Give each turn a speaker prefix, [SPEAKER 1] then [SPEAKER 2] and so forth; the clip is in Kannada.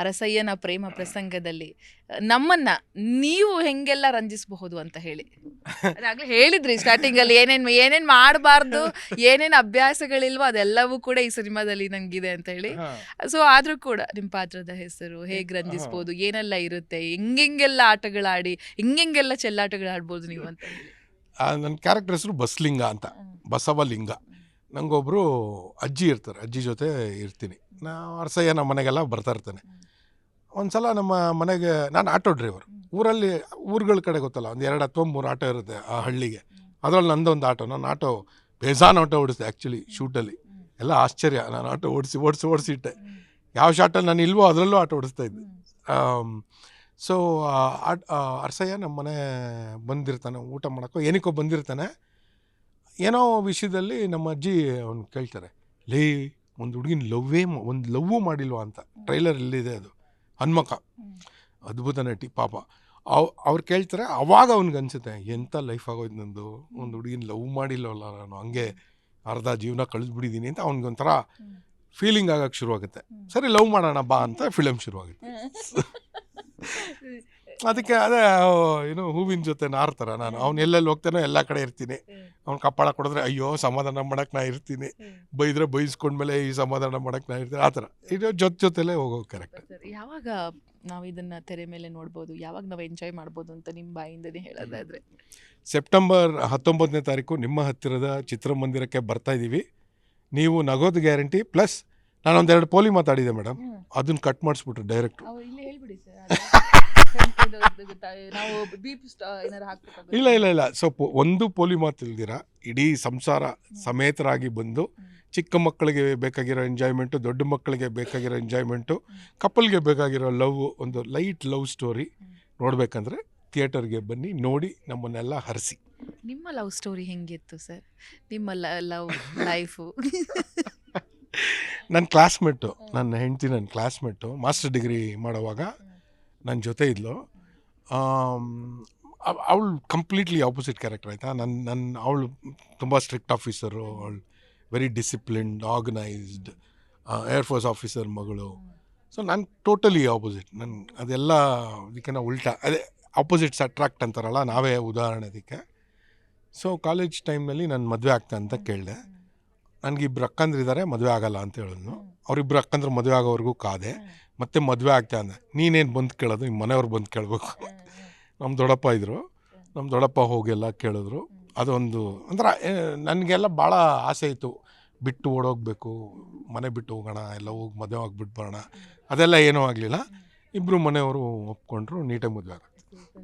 [SPEAKER 1] ಅರಸಯ್ಯನ ಪ್ರೇಮ ಪ್ರಸಂಗದಲ್ಲಿ ನಮ್ಮನ್ನ ನೀವು ಹೆಂಗೆಲ್ಲ ರಂಜಿಸಬಹುದು ಅಂತ ಹೇಳಿ. ಅದಾಗ್ಲೇ ಹೇಳಿದ್ರಿ ಸ್ಟಾರ್ಟಿಂಗ್ ಅಲ್ಲಿ ಏನೇನ್ ಏನೇನ್ ಮಾಡಬಾರ್ದು ಏನೇನ್ ಅಭ್ಯಾಸಗಳಿಲ್ವೋ ಅದೆಲ್ಲವೂ ಕೂಡ ಈ ಸಿನಿಮಾದಲ್ಲಿ ನಂಗಿದೆ ಅಂತ ಹೇಳಿ. ಸೊ ಆದ್ರೂ ಕೂಡ ನಿಮ್ ಪಾತ್ರದ ಹೆಸರು ಹೇಗ್ ರಂಜಿಸಬಹುದು ಏನೆಲ್ಲ ಇರುತ್ತೆ ಹೆಂಗೆಲ್ಲ ಆಟಗಳಾಡಿ ಹಿಂಗೆಲ್ಲ ಚೆಲ್ಲಾಟಗಳು ಆಡ್ಬೋದು ನೀವು ಅಂತ ಹೇಳಿ.
[SPEAKER 2] ನನ್ನ ಕ್ಯಾರೆಕ್ಟರ್ ಹೆಸರು ಬಸ್ಲಿಂಗ ಅಂತ ಬಸವಲಿಂಗ. ನಂಗೊಬ್ರು ಅಜ್ಜಿ ಇರ್ತಾರೆ ಅಜ್ಜಿ ಜೊತೆ ಇರ್ತೀನಿ. ನಾ ಅರ್ಸಯ್ಯ ನಮ್ಮ ಮನೆಗೆಲ್ಲ ಬರ್ತಾ ಇರ್ತಾನೆ. ಒಂದ್ಸಲ ನಮ್ಮ ಮನೆಗೆ ನಾನು ಆಟೋ ಡ್ರೈವರ್. ಊರಲ್ಲಿ ಊರುಗಳ ಕಡೆ ಗೊತ್ತಲ್ಲ ಒಂದು ಎರಡು ಅಥವಾ ಮೂರು ಆಟೋ ಇರುತ್ತೆ ಆ ಹಳ್ಳಿಗೆ. ಅದರಲ್ಲಿ ನಂದೊಂದು ಆಟೋ ನಾನು ಆಟೋ ಬೇಜಾನ್ ಆಟೋ ಓಡಿಸಿದೆ ಆ್ಯಕ್ಚುಲಿ ಶೂಟಲ್ಲಿ. ಎಲ್ಲ ಆಶ್ಚರ್ಯ ನಾನು ಆಟೋ ಓಡಿಸಿ ಓಡಿಸಿ ಓಡಿಸಿಟ್ಟೆ ಯಾವ ಶಾಟಲ್ಲಿ ನಾನು ಇಲ್ವೋ ಅದರಲ್ಲೂ ಆಟೋ ಓಡಿಸ್ತಾ ಇದ್ದೆ. ಸೊ ಅರ್ಸಯ್ಯ ನಮ್ಮ ಮನೆ ಬಂದಿರ್ತಾನೆ ಊಟ ಮಾಡೋಕ್ಕೋ ಏನಕ್ಕೋ ಬಂದಿರ್ತಾನೆ. ಏನೋ ವಿಷಯದಲ್ಲಿ ನಮ್ಮ ಅಜ್ಜಿ ಅವ್ನು ಕೇಳ್ತಾರೆ ಲೇ ಒಂದು ಹುಡುಗಿನ ಲವ್ವೇ ಒಂದು ಲವ್ವೂ ಮಾಡಿಲ್ವಾ ಅಂತ. ಟ್ರೈಲರ್ ಇಲ್ಲಿದೆ ಅದು? ಹನ್ಮಕ. ಅದ್ಭುತ ನಟಿ ಪಾಪ. ಅವ್ ಅವ್ರು ಕೇಳ್ತಾರೆ ಅವಾಗ ಅವ್ನಿಗೆ ಅನ್ಸುತ್ತೆ ಎಂಥ ಲೈಫ್ ಆಗೋಯ್ತು ನಂದು? ಒಂದು ಹುಡುಗಿನ ಲವ್ ಮಾಡಿಲ್ಲವಲ್ಲ ನಾನು ಹಂಗೆ ಅರ್ಧ ಜೀವನ ಕಳಿಸ್ಬಿಟ್ಟಿದ್ದೀನಿ ಅಂತ ಅವ್ನಿಗೊಂಥರ ಫೀಲಿಂಗ್ ಆಗಕ್ಕೆ ಶುರುವಾಗುತ್ತೆ. ಸರಿ ಲವ್ ಮಾಡೋಣ ಬಾ ಅಂತ ಫಿಲಮ್ ಶುರುವಾಗುತ್ತೆ. ಅದಕ್ಕೆ ಅದೇ ಏನು ಹೂವಿನ ಜೊತೆ ನಾರ್ತಾರ ನಾನು. ಅವ್ನು ಎಲ್ಲೆಲ್ಲಿ ಹೋಗ್ತಾನೋ ಎಲ್ಲ ಕಡೆ ಇರ್ತೀನಿ. ಅವ್ನು ಕಪ್ಪಾಳ ಕೊಡಿದ್ರೆ ಅಯ್ಯೋ ಸಮಾಧಾನ ಮಾಡಕ್ಕೆ ನಾ ಇರ್ತೀನಿ. ಬೈದ್ರೆ ಬೈಸ್ಕೊಂಡ್ಮೇಲೆ ಈ ಸಮಾಧಾನ ಮಾಡಕ್ಕೆ ನಾ ಇರ್ತೀನಿ. ಆ ಥರ. ಇದು ಜೊತೆ ಜೊತೆಲೇ ಹೋಗೋ
[SPEAKER 1] ಕರೆಕ್ಟ್ ಯಾವಾಗ ನಾವು ಇದನ್ನು ತೆರೆ ಮೇಲೆ ನೋಡ್ಬೋದು? ಯಾವಾಗ ನಾವು ಎಂಜಾಯ್ ಮಾಡ್ಬೋದು ಅಂತ ನಿಮ್ಮ ಬಾಯಿಂದನೇ ಹೇಳೋದಾದರೆ?
[SPEAKER 2] ಸೆಪ್ಟೆಂಬರ್ ಹತ್ತೊಂಬತ್ತನೇ ತಾರೀಕು ನಿಮ್ಮ ಹತ್ತಿರದ ಚಿತ್ರಮಂದಿರಕ್ಕೆ ಬರ್ತಾ ಇದ್ದೀವಿ ನೀವು ನಗೋದು ಗ್ಯಾರಂಟಿ ಪ್ಲಸ್ ನಾನೊಂದೆರಡು ಪೋಲಿ ಮಾತಾಡಿದೆ ಮೇಡಮ್ ಅದನ್ನ ಕಟ್ ಮಾಡಿಸ್ಬಿಟ್ರು ಡೈರೆಕ್ಟ್.
[SPEAKER 1] ಇಲ್ಲೇ ಹೇಳ್ಬಿಡಿ ಸರ್. ನಾವು ಬೀಪ್ ಏನಾರು ಹಾಕ್ಬೇಕಾಗುತ್ತೆ?
[SPEAKER 2] ಇಲ್ಲ ಇಲ್ಲ ಇಲ್ಲ. ಸೊ ಪೊ- ಒಂದು ಪೋಲಿ ಮಾತು ಇಲ್ದಿರ? ಇಡೀ ಸಂಸಾರ ಸಮೇತರಾಗಿ ಬಂದು ಚಿಕ್ಕ ಮಕ್ಕಳಿಗೆ ಬೇಕಾಗಿರೋ ಎಂಜಾಯ್ಮೆಂಟು ದೊಡ್ಡ ಮಕ್ಕಳಿಗೆ ಬೇಕಾಗಿರೋ ಎಂಜಾಯ್ಮೆಂಟು ಕಪಲ್ಗೆ ಬೇಕಾಗಿರೋ ಲವ್ ಒಂದು ಲೈಟ್ ಲವ್ ಸ್ಟೋರಿ ನೋಡಬೇಕಂದ್ರೆ ಥಿಯೇಟರ್ಗೆ ಬನ್ನಿ ನೋಡಿ ನಮ್ಮನ್ನೆಲ್ಲ ಹರಿಸಿ.
[SPEAKER 1] ನಿಮ್ಮ ಲವ್ ಸ್ಟೋರಿ ಹೆಂಗಿತ್ತು ಸರ್ ನಿಮ್ಮ ಲವ್ ಲೈಫು
[SPEAKER 2] ನನ್ನ ಕ್ಲಾಸ್ಮೇಟು ನನ್ನ ಹೆಂಡತಿ ನನ್ನ ಕ್ಲಾಸ್ಮೇಟು ಮಾಸ್ಟರ್ ಡಿಗ್ರಿ ಮಾಡೋವಾಗ ನನ್ನ ಜೊತೆ ಇದ್ಲು. ಅವಳು ಕಂಪ್ಲೀಟ್ಲಿ ಆಪೋಸಿಟ್ ಕ್ಯಾರೆಕ್ಟರ್ ಆಯಿತಾ? ನನ್ನ ನನ್ನ ಅವಳು ತುಂಬ ಸ್ಟ್ರಿಕ್ಟ್ ಆಫೀಸರು ಅವಳು very disciplined organised air force officer ಮಗಳು. ಸೊ ನಾನು ಟೋಟಲಿ ಆಪೋಸಿಟ್ ನನ್ನ ಅದೆಲ್ಲ ಇದಕ್ಕೆ ನಾವು ಉಲ್ಟಾ. ಅದೇ ಆಪೋಸಿಟ್ಸ್ ಅಟ್ರಾಕ್ಟ್ ಅಂತಾರಲ್ಲ, ನಾವೇ ಉದಾಹರಣೆ ಅದಕ್ಕೆ. ಸೊ ಕಾಲೇಜ್ ಟೈಮಲ್ಲಿ ನಾನು ಮದುವೆ ಆಗ್ತಾ ಅಂತ ಕೇಳಿದೆ. ನನಗೆ ಇಬ್ಬರು ಅಕ್ಕಂದ್ರಿದ್ದಾರೆ ಮದುವೆ ಆಗಲ್ಲ ಅಂತ ಹೇಳಿದ್ನು. ಅವರಿಬ್ಬರು ಅಕ್ಕಂದ್ರೆ ಮದುವೆ ಆಗೋವರೆಗೂ ಕಾದೆ. ಮತ್ತೆ ಮದುವೆ ಆಗ್ತಾ ಅಂದೆ. ನೀನೇನು ಬಂದು ಕೇಳೋದು? ನಿಮ್ಮ ಮನೆಯವ್ರು ಬಂದು ಕೇಳಬೇಕು. ನಮ್ಮ ದೊಡ್ಡಪ್ಪ ಇದ್ದರು ನಮ್ಮ ದೊಡ್ಡಪ್ಪ ಹೋಗೆಲ್ಲ ಕೇಳಿದ್ರು. ಅದೊಂದು ಅಂದ್ರೆ ನನಗೆಲ್ಲ ಭಾಳ ಆಸೆ ಇತ್ತು. ಬಿಟ್ಟು ಓಡೋಗ್ಬೇಕು, ಮನೆ ಬಿಟ್ಟು ಹೋಗೋಣ, ಎಲ್ಲ ಹೋಗಿ ಮದುವೆ ಆಗಿಬಿಟ್ಟು ಬರೋಣ. ಅದೆಲ್ಲ ಏನೂ ಆಗಲಿಲ್ಲ. ಇಬ್ಬರು ಮನೆಯವರು ಒಪ್ಕೊಂಡ್ರು, ನೀಟಾಗಿ ಮದುವೆ ಆಗ